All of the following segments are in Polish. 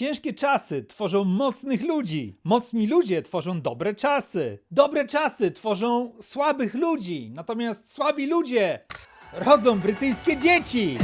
Ciężkie czasy tworzą mocnych ludzi. Mocni ludzie tworzą dobre czasy. Dobre czasy tworzą słabych ludzi. Natomiast słabi ludzie rodzą brytyjskie dzieci.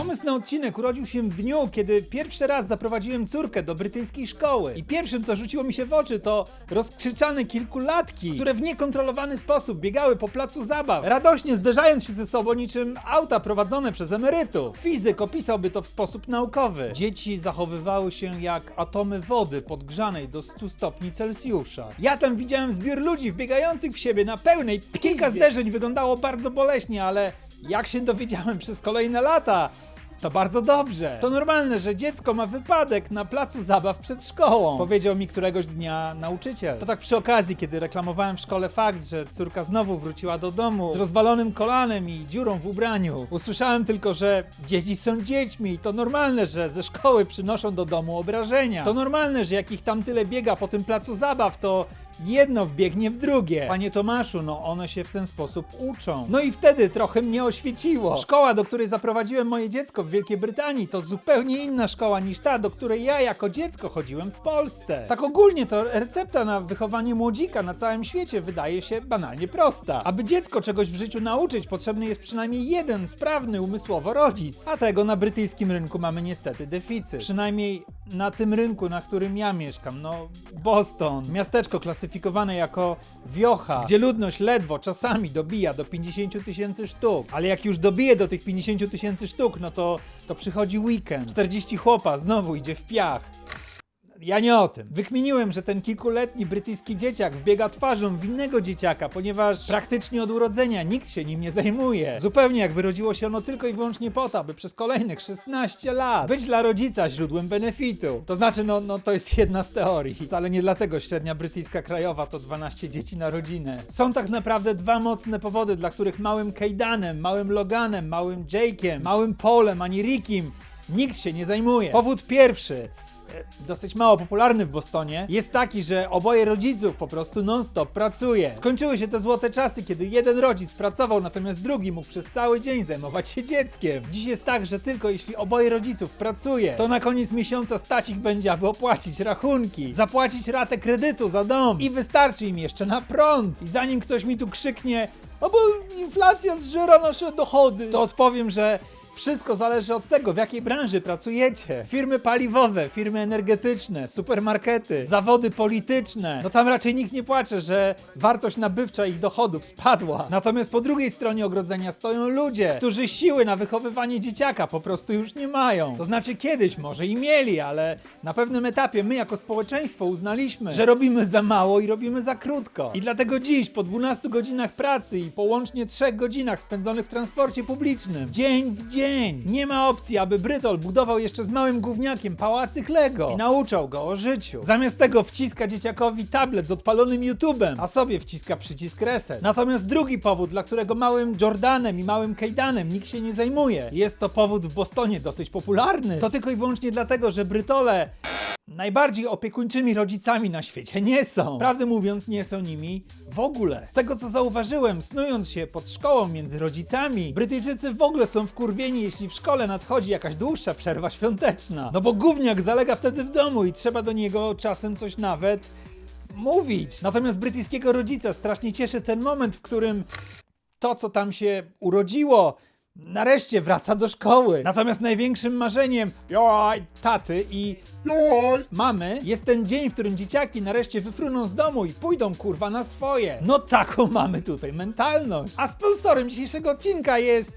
Pomysł na odcinek urodził się w dniu, kiedy pierwszy raz zaprowadziłem córkę do brytyjskiej szkoły. I pierwszym, co rzuciło mi się w oczy, to rozkrzyczane kilkulatki, które w niekontrolowany sposób biegały po placu zabaw, radośnie zderzając się ze sobą niczym auta prowadzone przez emerytów. Fizyk opisałby to w sposób naukowy. Dzieci zachowywały się jak atomy wody podgrzanej do 100 stopni Celsjusza. Ja tam widziałem zbiór ludzi wbiegających w siebie na pełnej. Kilka zderzeń wyglądało bardzo boleśnie, ale jak się dowiedziałem przez kolejne lata, to bardzo dobrze. To normalne, że dziecko ma wypadek na placu zabaw przed szkołą. Powiedział mi któregoś dnia nauczyciel. To tak przy okazji, kiedy reklamowałem w szkole fakt, że córka znowu wróciła do domu z rozwalonym kolanem i dziurą w ubraniu. Usłyszałem tylko, że dzieci są dziećmi. To normalne, że ze szkoły przynoszą do domu obrażenia. To normalne, że jak ich tam tyle biega po tym placu zabaw, to jedno wbiegnie w drugie. Panie Tomaszu, no one się w ten sposób uczą. No i wtedy trochę mnie oświeciło. Szkoła, do której zaprowadziłem moje dziecko w Wielkiej Brytanii, to zupełnie inna szkoła niż ta, do której ja jako dziecko chodziłem w Polsce. Tak ogólnie to recepta na wychowanie młodzika na całym świecie wydaje się banalnie prosta. Aby dziecko czegoś w życiu nauczyć, potrzebny jest przynajmniej jeden sprawny umysłowo rodzic. A tego na brytyjskim rynku mamy niestety deficyt. Przynajmniej na tym rynku, na którym ja mieszkam, no Boston, miasteczko klasyfikowane jako wiocha, gdzie ludność ledwo czasami dobija do 50 tysięcy sztuk, ale jak już dobije do tych 50 tysięcy sztuk, no to, to przychodzi weekend. 40 chłopa znowu idzie w piach. Ja nie o tym. Wykminiłem, że ten kilkuletni brytyjski dzieciak wbiega twarzą w innego dzieciaka, ponieważ praktycznie od urodzenia nikt się nim nie zajmuje. Zupełnie jakby rodziło się ono tylko i wyłącznie po to, aby przez kolejnych 16 lat być dla rodzica źródłem benefitu. To znaczy, no, no to jest jedna z teorii. Wcale nie dlatego średnia brytyjska krajowa to 12 dzieci na rodzinę. Są tak naprawdę dwa mocne powody, dla których małym Kejdanem, małym Loganem, małym Jake'em, małym Polem ani Rickiem nikt się nie zajmuje. Powód pierwszy dosyć mało popularny w Bostonie, jest taki, że oboje rodziców po prostu non-stop pracuje. Skończyły się te złote czasy, kiedy jeden rodzic pracował, natomiast drugi mógł przez cały dzień zajmować się dzieckiem. Dziś jest tak, że tylko jeśli oboje rodziców pracuje, to na koniec miesiąca stać ich będzie, aby opłacić rachunki, zapłacić ratę kredytu za dom i wystarczy im jeszcze na prąd. I zanim ktoś mi tu krzyknie, o bo inflacja zżera nasze dochody, to odpowiem, że wszystko zależy od tego, w jakiej branży pracujecie. Firmy paliwowe, firmy energetyczne, supermarkety, zawody polityczne. No tam raczej nikt nie płacze, że wartość nabywcza ich dochodów spadła. Natomiast po drugiej stronie ogrodzenia stoją ludzie, którzy siły na wychowywanie dzieciaka po prostu już nie mają. To znaczy kiedyś może i mieli, ale na pewnym etapie my jako społeczeństwo uznaliśmy, że robimy za mało i robimy za krótko. I dlatego dziś po 12 godzinach pracy i po łącznie 3 godzinach spędzonych w transporcie publicznym, dzień w dzień, nie ma opcji, aby Brytol budował jeszcze z małym gówniakiem pałacyk Lego i nauczał go o życiu. Zamiast tego wciska dzieciakowi tablet z odpalonym YouTube'em, a sobie wciska przycisk reset. Natomiast drugi powód, dla którego małym Jordanem i małym Kejdanem nikt się nie zajmuje, jest to powód w Bostonie dosyć popularny. To tylko i wyłącznie dlatego, że Brytole najbardziej opiekuńczymi rodzicami na świecie nie są. Prawdę mówiąc, nie są nimi w ogóle. Z tego co zauważyłem, snując się pod szkołą między rodzicami, Brytyjczycy w ogóle są wkurwieni, jeśli w szkole nadchodzi jakaś dłuższa przerwa świąteczna. No bo gówniak zalega wtedy w domu i trzeba do niego czasem coś nawet mówić. Natomiast brytyjskiego rodzica strasznie cieszy ten moment, w którym to, co tam się urodziło, nareszcie wraca do szkoły. Natomiast największym marzeniem joj, taty i mamy jest ten dzień, w którym dzieciaki nareszcie wyfruną z domu i pójdą kurwa na swoje. No taką mamy tutaj mentalność. A sponsorem dzisiejszego odcinka jest...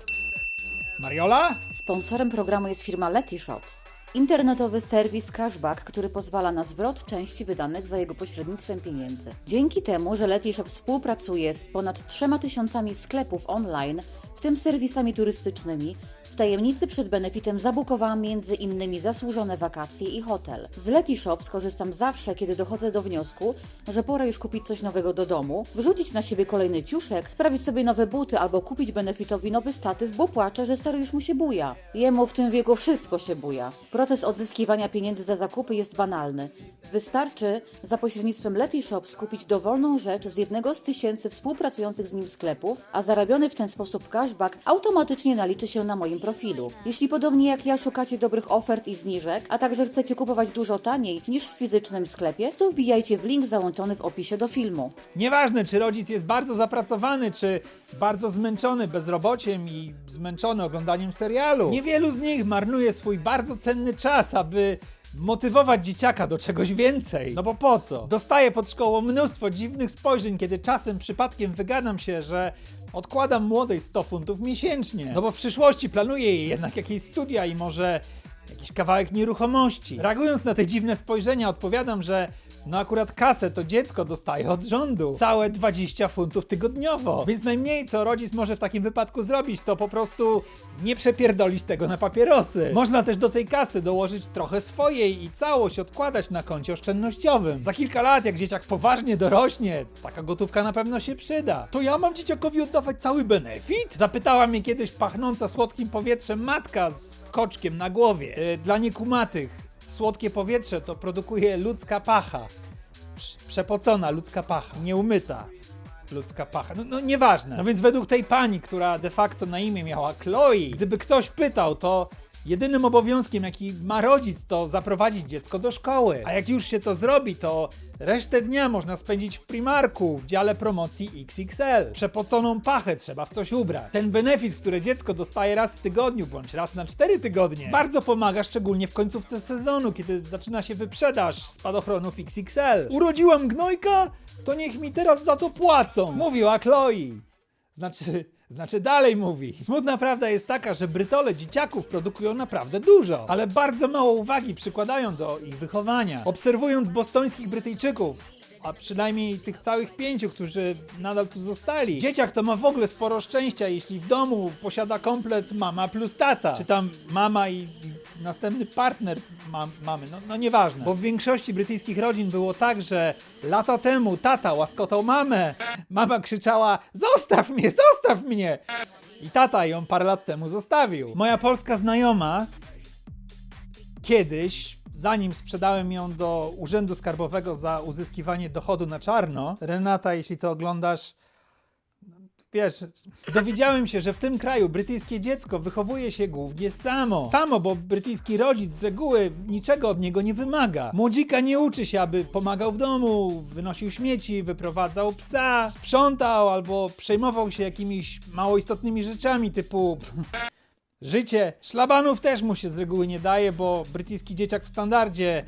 Mariola? Sponsorem programu jest firma Letyshops. Internetowy serwis cashback, który pozwala na zwrot części wydanych za jego pośrednictwem pieniędzy. Dzięki temu, że Letyshops współpracuje z ponad 3000 sklepów online, w tym serwisami turystycznymi, W tajemnicy przed benefitem zabukowałam między innymi zasłużone wakacje i hotel. Z Leti Shop skorzystam zawsze, kiedy dochodzę do wniosku, że pora już kupić coś nowego do domu, wyrzucić na siebie kolejny ciuszek, sprawić sobie nowe buty albo kupić benefitowi nowy statyw, bo płacze, że serio już mu się buja. Jemu w tym wieku wszystko się buja. Proces odzyskiwania pieniędzy za zakupy jest banalny. Wystarczy za pośrednictwem Leti Shop skupić dowolną rzecz z jednego z tysięcy współpracujących z nim sklepów, a zarabiony w ten sposób cashback automatycznie naliczy się na moim profilu. Jeśli podobnie jak ja szukacie dobrych ofert i zniżek, a także chcecie kupować dużo taniej niż w fizycznym sklepie, to wbijajcie w link załączony w opisie do filmu. Nieważne, czy rodzic jest bardzo zapracowany, czy bardzo zmęczony bezrobociem i zmęczony oglądaniem serialu. Niewielu z nich marnuje swój bardzo cenny czas, aby motywować dzieciaka do czegoś więcej. No bo po co? Dostaję pod szkołą mnóstwo dziwnych spojrzeń, kiedy czasem przypadkiem wygadam się, że odkładam młodej 100 funtów miesięcznie. No bo w przyszłości planuję jej jednak jakieś studia i może jakiś kawałek nieruchomości. Reagując na te dziwne spojrzenia, odpowiadam, że no akurat kasę to dziecko dostaje od rządu. Całe 20 funtów tygodniowo. Więc najmniej co rodzic może w takim wypadku zrobić, to po prostu nie przepierdolić tego na papierosy. Można też do tej kasy dołożyć trochę swojej i całość odkładać na koncie oszczędnościowym. Za kilka lat, jak dzieciak poważnie dorośnie, taka gotówka na pewno się przyda. To ja mam dzieciakowi oddawać cały benefit? Zapytała mnie kiedyś pachnąca słodkim powietrzem matka z koczkiem na głowie. Yy, dla niekumatych. Słodkie powietrze to produkuje ludzka pacha. Prz- Przepocona ludzka pacha, nieumyta ludzka pacha. No, no nieważne. No więc według tej pani, która de facto na imię miała Chloe, gdyby ktoś pytał, to jedynym obowiązkiem, jaki ma rodzic, to zaprowadzić dziecko do szkoły. A jak już się to zrobi, to resztę dnia można spędzić w Primarku, w dziale promocji XXL. Przepoconą pachę trzeba w coś ubrać. Ten benefit, który dziecko dostaje raz w tygodniu, bądź raz na cztery tygodnie, bardzo pomaga, szczególnie w końcówce sezonu, kiedy zaczyna się wyprzedaż spadochronów XXL. Urodziłam gnojka? To niech mi teraz za to płacą, mówiła Chloe. Znaczy, znaczy dalej mówi. Smutna prawda jest taka, że brytole dzieciaków produkują naprawdę dużo, ale bardzo mało uwagi przykładają do ich wychowania. Obserwując bostońskich Brytyjczyków, a przynajmniej tych całych pięciu, którzy nadal tu zostali. Dzieciak to ma w ogóle sporo szczęścia, jeśli w domu posiada komplet mama plus tata. Czy tam mama i, następny partner mam, mamy, no, no nieważne. Bo w większości brytyjskich rodzin było tak, że lata temu tata łaskotał mamę, mama krzyczała zostaw mnie, zostaw mnie! I tata ją parę lat temu zostawił. Moja polska znajoma kiedyś, zanim sprzedałem ją do Urzędu Skarbowego za uzyskiwanie dochodu na czarno, Renata, jeśli to oglądasz, wiesz, dowiedziałem się, że w tym kraju brytyjskie dziecko wychowuje się głównie samo. Samo, bo brytyjski rodzic z reguły niczego od niego nie wymaga. Młodzika nie uczy się, aby pomagał w domu, wynosił śmieci, wyprowadzał psa, sprzątał albo przejmował się jakimiś mało istotnymi rzeczami typu Życie szlabanów też mu się z reguły nie daje, bo brytyjski dzieciak w standardzie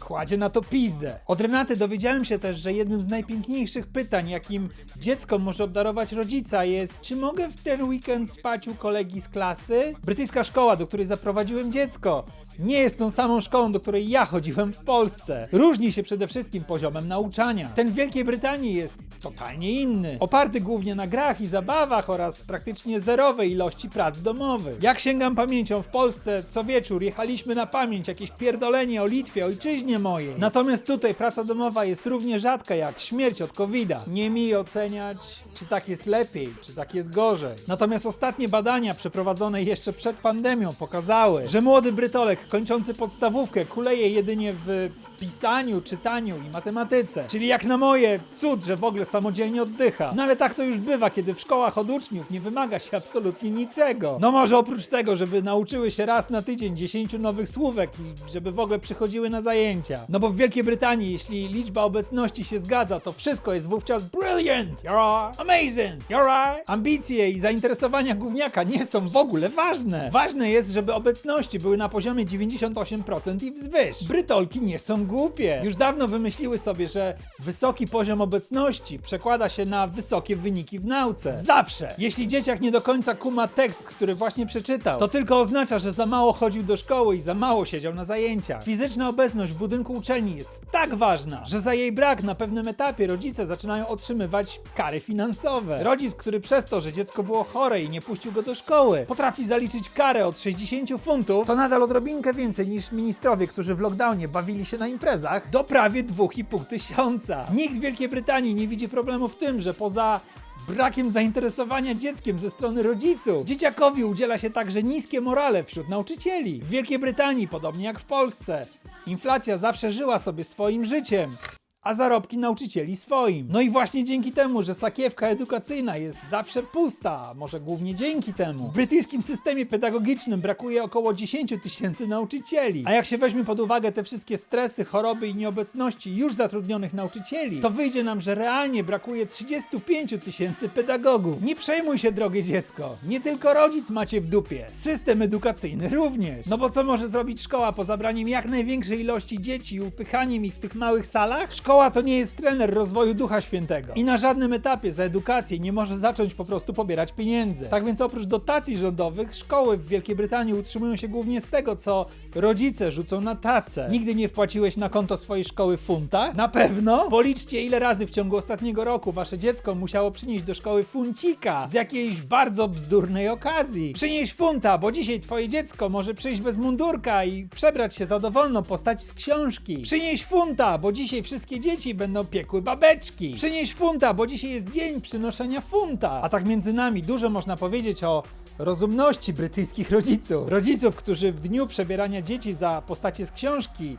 kładzie na to pizdę. Od Renaty dowiedziałem się też, że jednym z najpiękniejszych pytań, jakim dziecko może obdarować rodzica jest, czy mogę w ten weekend spać u kolegi z klasy? Brytyjska szkoła, do której zaprowadziłem dziecko, nie jest tą samą szkołą, do której ja chodziłem w Polsce. Różni się przede wszystkim poziomem nauczania. Ten w Wielkiej Brytanii jest totalnie inny. Oparty głównie na grach i zabawach oraz praktycznie zerowej ilości prac domowych. Jak sięgam pamięcią w Polsce, co wieczór jechaliśmy na pamięć jakieś pierdolenie o Litwie, ojczyźnie mojej. Natomiast tutaj praca domowa jest równie rzadka jak śmierć od covid -a. Nie mi oceniać, czy tak jest lepiej, czy tak jest gorzej. Natomiast ostatnie badania przeprowadzone jeszcze przed pandemią pokazały, że młody Brytolek kończący podstawówkę kuleje jedynie w pisaniu, czytaniu i matematyce. Czyli jak na moje, cud, że w ogóle samodzielnie oddycha. No ale tak to już bywa, kiedy w szkołach od uczniów nie wymaga się absolutnie niczego. No może oprócz tego, żeby nauczyły się raz na tydzień 10 nowych słówek i żeby w ogóle przychodziły na zajęcia. No bo w Wielkiej Brytanii, jeśli liczba obecności się zgadza, to wszystko jest wówczas brilliant, you're amazing, you're right. Ambicje i zainteresowania gówniaka nie są w ogóle ważne. Ważne jest, żeby obecności były na poziomie 98% i wzwyż. Brytolki nie są głupie. Już dawno wymyśliły sobie, że wysoki poziom obecności przekłada się na wysokie wyniki w nauce. Zawsze! Jeśli dzieciak nie do końca kuma tekst, który właśnie przeczytał, to tylko oznacza, że za mało chodził do szkoły i za mało siedział na zajęciach. Fizyczna obecność w budynku uczelni jest tak ważna, że za jej brak na pewnym etapie rodzice zaczynają otrzymywać kary finansowe. Rodzic, który przez to, że dziecko było chore i nie puścił go do szkoły, potrafi zaliczyć karę od 60 funtów, to nadal odrobinkę więcej niż ministrowie, którzy w lockdownie bawili się na imprezach, do prawie 2,5 tysiąca. Nikt w Wielkiej Brytanii nie widzi problemu w tym, że poza brakiem zainteresowania dzieckiem ze strony rodziców. Dzieciakowi udziela się także niskie morale wśród nauczycieli. W Wielkiej Brytanii, podobnie jak w Polsce, inflacja zawsze żyła sobie swoim życiem. A zarobki nauczycieli swoim. No i właśnie dzięki temu, że sakiewka edukacyjna jest zawsze pusta, może głównie dzięki temu, w brytyjskim systemie pedagogicznym brakuje około 10 tysięcy nauczycieli. A jak się weźmie pod uwagę te wszystkie stresy, choroby i nieobecności już zatrudnionych nauczycieli, to wyjdzie nam, że realnie brakuje 35 tysięcy pedagogów. Nie przejmuj się, drogie dziecko. Nie tylko rodzic macie w dupie. System edukacyjny również. No bo co może zrobić szkoła po zabraniem jak największej ilości dzieci i upychaniem ich w tych małych salach? Szkoła to nie jest trener rozwoju Ducha Świętego. I na żadnym etapie za edukację nie może zacząć po prostu pobierać pieniędzy. Tak więc oprócz dotacji rządowych, szkoły w Wielkiej Brytanii utrzymują się głównie z tego, co rodzice rzucą na tacę. Nigdy nie wpłaciłeś na konto swojej szkoły funta? Na pewno? Policzcie ile razy w ciągu ostatniego roku wasze dziecko musiało przynieść do szkoły funcika z jakiejś bardzo bzdurnej okazji. Przynieś funta, bo dzisiaj twoje dziecko może przyjść bez mundurka i przebrać się za dowolną postać z książki. Przynieś funta, bo dzisiaj wszystkie dzieci będą piekły babeczki. Przynieś funta, bo dzisiaj jest dzień przynoszenia funta. A tak między nami dużo można powiedzieć o rozumności brytyjskich rodziców. Rodziców, którzy w dniu przebierania dzieci za postacie z książki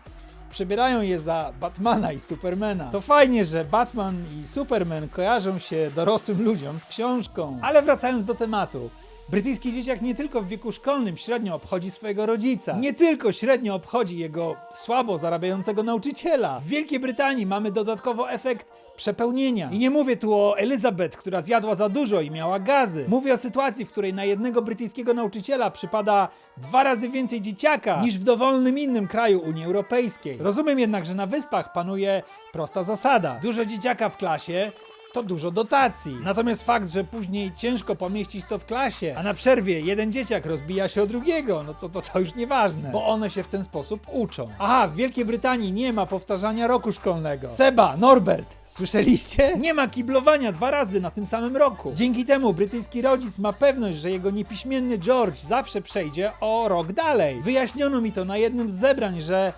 przebierają je za Batmana i Supermana. To fajnie, że Batman i Superman kojarzą się dorosłym ludziom z książką. Ale wracając do tematu. Brytyjski dzieciak nie tylko w wieku szkolnym średnio obchodzi swojego rodzica, nie tylko średnio obchodzi jego słabo zarabiającego nauczyciela. W Wielkiej Brytanii mamy dodatkowo efekt przepełnienia. I nie mówię tu o Elizabeth, która zjadła za dużo i miała gazy. Mówię o sytuacji, w której na jednego brytyjskiego nauczyciela przypada dwa razy więcej dzieciaka niż w dowolnym innym kraju Unii Europejskiej. Rozumiem jednak, że na wyspach panuje prosta zasada. Dużo dzieciaka w klasie to dużo dotacji. Natomiast fakt, że później ciężko pomieścić to w klasie, a na przerwie jeden dzieciak rozbija się o drugiego, no to to, to już nieważne, bo one się w ten sposób uczą. Aha, w Wielkiej Brytanii nie ma powtarzania roku szkolnego. Seba, Norbert, słyszeliście? Nie ma kiblowania dwa razy na tym samym roku. Dzięki temu brytyjski rodzic ma pewność, że jego niepiśmienny George zawsze przejdzie o rok dalej. Wyjaśniono mi to na jednym z zebrań, że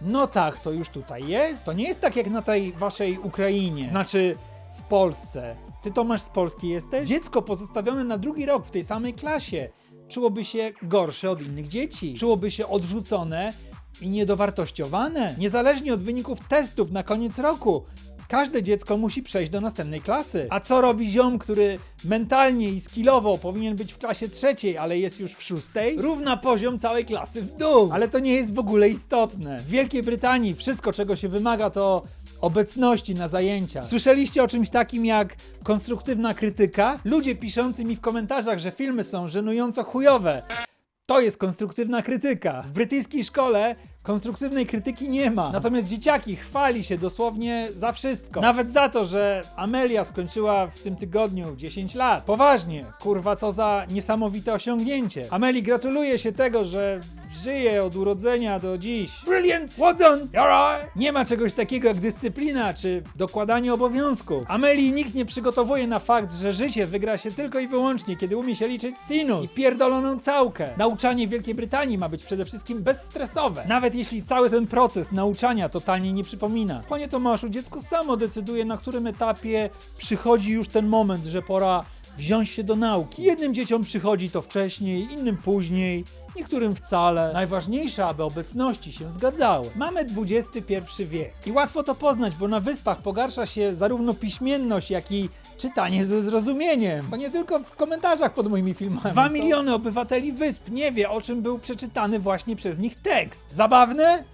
no tak, to już tutaj jest. To nie jest tak jak na tej waszej Ukrainie. Znaczy Polsce. Ty Tomasz z Polski jesteś? Dziecko pozostawione na drugi rok w tej samej klasie czułoby się gorsze od innych dzieci. Czułoby się odrzucone i niedowartościowane. Niezależnie od wyników testów na koniec roku. Każde dziecko musi przejść do następnej klasy. A co robi ziom, który mentalnie i skillowo powinien być w klasie trzeciej, ale jest już w szóstej? Równa poziom całej klasy w dół. Ale to nie jest w ogóle istotne. W Wielkiej Brytanii wszystko, czego się wymaga, to obecności na zajęciach. Słyszeliście o czymś takim jak konstruktywna krytyka? Ludzie piszący mi w komentarzach, że filmy są żenująco chujowe. To jest konstruktywna krytyka. W brytyjskiej szkole konstruktywnej krytyki nie ma. Natomiast dzieciaki chwali się dosłownie za wszystko. Nawet za to, że Amelia skończyła w tym tygodniu 10 lat. Poważnie, kurwa, co za niesamowite osiągnięcie. Ameli gratuluję się tego, że żyje od urodzenia do dziś. Brilliant! Done! You're right. Nie ma czegoś takiego jak dyscyplina czy dokładanie obowiązków. Ameli nikt nie przygotowuje na fakt, że życie wygra się tylko i wyłącznie, kiedy umie się liczyć sinus i pierdoloną całkę. Nauczanie w Wielkiej Brytanii ma być przede wszystkim bezstresowe. Nawet jeśli cały ten proces nauczania totalnie nie przypomina. Panie Tomaszu, dziecko samo decyduje, na którym etapie przychodzi już ten moment, że pora wziąć się do nauki. Jednym dzieciom przychodzi to wcześniej, innym później, niektórym wcale. Najważniejsze, aby obecności się zgadzały. Mamy XXI wiek i łatwo to poznać, bo na wyspach pogarsza się zarówno piśmienność, jak i czytanie ze zrozumieniem. To nie tylko w komentarzach pod moimi filmami. Dwa miliony obywateli wysp nie wie, o czym był przeczytany właśnie przez nich tekst. Zabawne?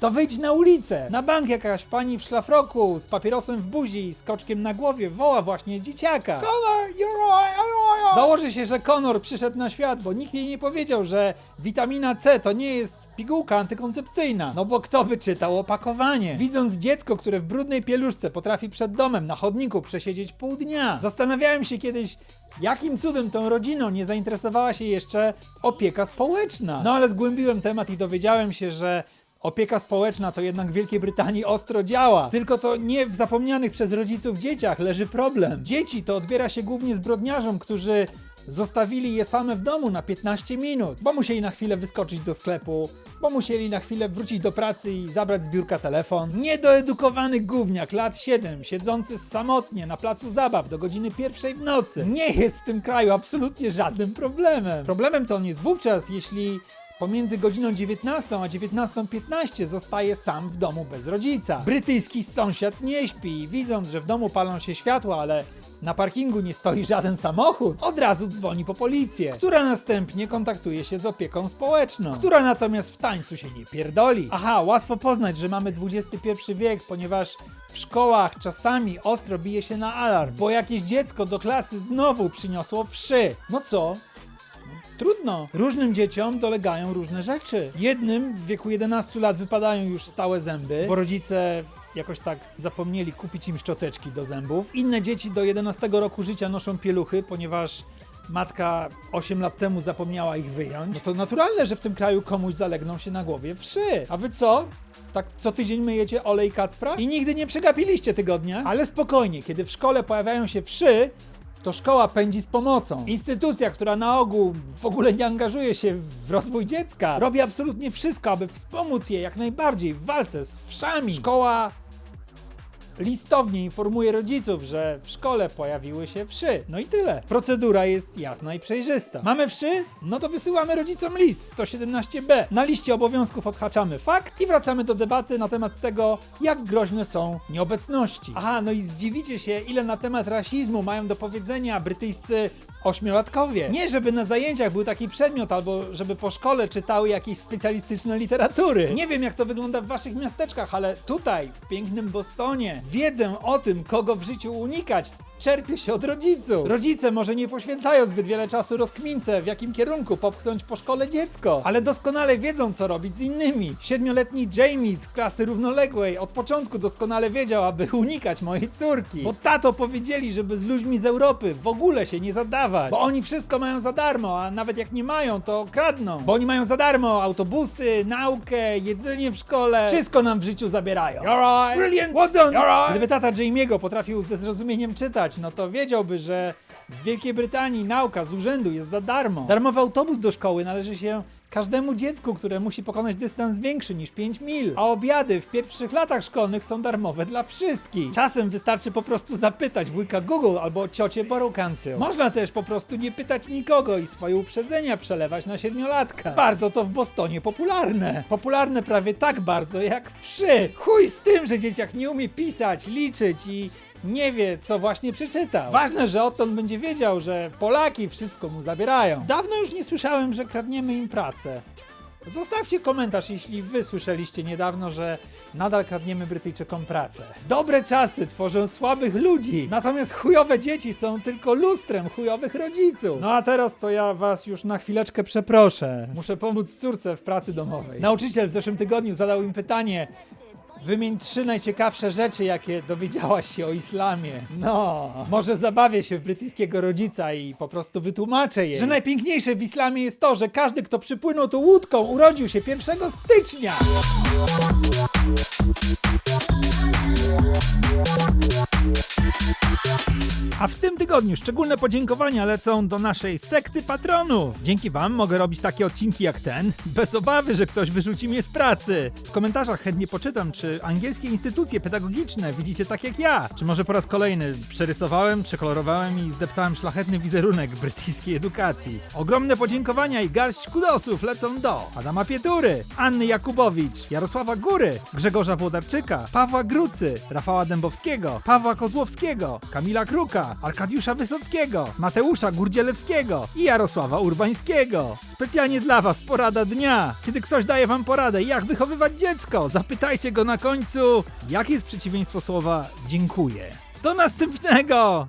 To wyjdź na ulicę. Na bank jakaś pani w szlafroku z papierosem w buzi i skoczkiem na głowie woła właśnie dzieciaka. Conor, you're right, you're right. Założy się, że Conor przyszedł na świat, bo nikt jej nie powiedział, że witamina C to nie jest pigułka antykoncepcyjna. No bo kto by czytał opakowanie? Widząc dziecko, które w brudnej pieluszce potrafi przed domem na chodniku przesiedzieć pół dnia. Zastanawiałem się kiedyś, Jakim cudem tą rodziną nie zainteresowała się jeszcze opieka społeczna? No ale zgłębiłem temat i dowiedziałem się, że opieka społeczna to jednak w Wielkiej Brytanii ostro działa. Tylko to nie w zapomnianych przez rodziców dzieciach leży problem. Dzieci to odbiera się głównie zbrodniarzom, którzy zostawili je same w domu na 15 minut, bo musieli na chwilę wyskoczyć do sklepu, bo musieli na chwilę wrócić do pracy i zabrać z biurka telefon. Niedoedukowany gówniak lat 7, siedzący samotnie na placu zabaw do godziny pierwszej w nocy, nie jest w tym kraju absolutnie żadnym problemem. Problemem to on jest wówczas, jeśli Pomiędzy godziną 19 a 19.15 zostaje sam w domu bez rodzica. Brytyjski sąsiad nie śpi i widząc, że w domu palą się światła, ale na parkingu nie stoi żaden samochód, od razu dzwoni po policję, która następnie kontaktuje się z opieką społeczną, która natomiast w tańcu się nie pierdoli. Aha, łatwo poznać, że mamy XXI wiek, ponieważ w szkołach czasami ostro bije się na alarm, bo jakieś dziecko do klasy znowu przyniosło wszy. No co? Trudno. Różnym dzieciom dolegają różne rzeczy. Jednym w wieku 11 lat wypadają już stałe zęby, bo rodzice jakoś tak zapomnieli kupić im szczoteczki do zębów. Inne dzieci do 11 roku życia noszą pieluchy, ponieważ matka 8 lat temu zapomniała ich wyjąć. No to naturalne, że w tym kraju komuś zalegną się na głowie wszy. A wy co? Tak co tydzień myjecie olej kacpra? I nigdy nie przegapiliście tygodnia? Ale spokojnie, kiedy w szkole pojawiają się wszy, to szkoła pędzi z pomocą. Instytucja, która na ogół w ogóle nie angażuje się w rozwój dziecka, robi absolutnie wszystko, aby wspomóc je jak najbardziej w walce z wszami. Szkoła listownie informuje rodziców, że w szkole pojawiły się wszy. No i tyle. Procedura jest jasna i przejrzysta. Mamy wszy? No to wysyłamy rodzicom list 117b. Na liście obowiązków odhaczamy fakt i wracamy do debaty na temat tego, jak groźne są nieobecności. Aha, no i zdziwicie się, ile na temat rasizmu mają do powiedzenia brytyjscy ośmiolatkowie. Nie, żeby na zajęciach był taki przedmiot, albo żeby po szkole czytały jakieś specjalistyczne literatury. Nie wiem, jak to wygląda w waszych miasteczkach, ale tutaj, w pięknym Bostonie, wiedzę o tym, kogo w życiu unikać, czerpie się od rodziców. Rodzice może nie poświęcają zbyt wiele czasu rozkmince, w jakim kierunku popchnąć po szkole dziecko, ale doskonale wiedzą, co robić z innymi. Siedmioletni Jamie z klasy równoległej od początku doskonale wiedział, aby unikać mojej córki. Bo tato powiedzieli, żeby z ludźmi z Europy w ogóle się nie zadawać, bo oni wszystko mają za darmo, a nawet jak nie mają, to kradną. Bo oni mają za darmo autobusy, naukę, jedzenie w szkole, wszystko nam w życiu zabierają. You're right. Brilliant! What's on? You're right. Gdyby tata Jamie'ego potrafił ze zrozumieniem czytać, no to wiedziałby, że w Wielkiej Brytanii nauka z urzędu jest za darmo. Darmowy autobus do szkoły należy się każdemu dziecku, które musi pokonać dystans większy niż 5 mil. A obiady w pierwszych latach szkolnych są darmowe dla wszystkich. Czasem wystarczy po prostu zapytać wujka Google albo ciocię Borough Council. Można też po prostu nie pytać nikogo i swoje uprzedzenia przelewać na siedmiolatka. Bardzo to w Bostonie popularne. Popularne prawie tak bardzo jak wszy. Chuj z tym, że dzieciak nie umie pisać, liczyć i nie wie, co właśnie przeczytał. Ważne, że odtąd będzie wiedział, że Polaki wszystko mu zabierają. Dawno już nie słyszałem, że kradniemy im pracę. Zostawcie komentarz, jeśli wy słyszeliście niedawno, że nadal kradniemy Brytyjczykom pracę. Dobre czasy tworzą słabych ludzi, natomiast chujowe dzieci są tylko lustrem chujowych rodziców. No a teraz to ja was już na chwileczkę przeproszę. Muszę pomóc córce w pracy domowej. Nauczyciel w zeszłym tygodniu zadał im pytanie, Wymień trzy najciekawsze rzeczy, jakie dowiedziałaś się o islamie. No, może zabawię się w brytyjskiego rodzica i po prostu wytłumaczę jej, że najpiękniejsze w islamie jest to, że każdy, kto przypłynął tu łódką, urodził się 1 stycznia. A w tym tygodniu szczególne podziękowania lecą do naszej sekty patronów. Dzięki Wam mogę robić takie odcinki jak ten, bez obawy, że ktoś wyrzuci mnie z pracy. W komentarzach chętnie poczytam, czy angielskie instytucje pedagogiczne widzicie tak jak ja. Czy może po raz kolejny przerysowałem, przekolorowałem i zdeptałem szlachetny wizerunek brytyjskiej edukacji. Ogromne podziękowania i garść kudosów lecą do Adama Pietury, Anny Jakubowicz, Jarosława Góry, Grzegorza Włodarczyka, Pawła Grucy, Rafała Dębowskiego, Pawła Kozłowskiego, Kamila Kruka, Arkadiusza Wysockiego, Mateusza Gurdzielewskiego i Jarosława Urbańskiego. Specjalnie dla Was porada dnia. Kiedy ktoś daje Wam poradę, jak wychowywać dziecko, zapytajcie go na końcu, jakie jest przeciwieństwo słowa dziękuję. Do następnego!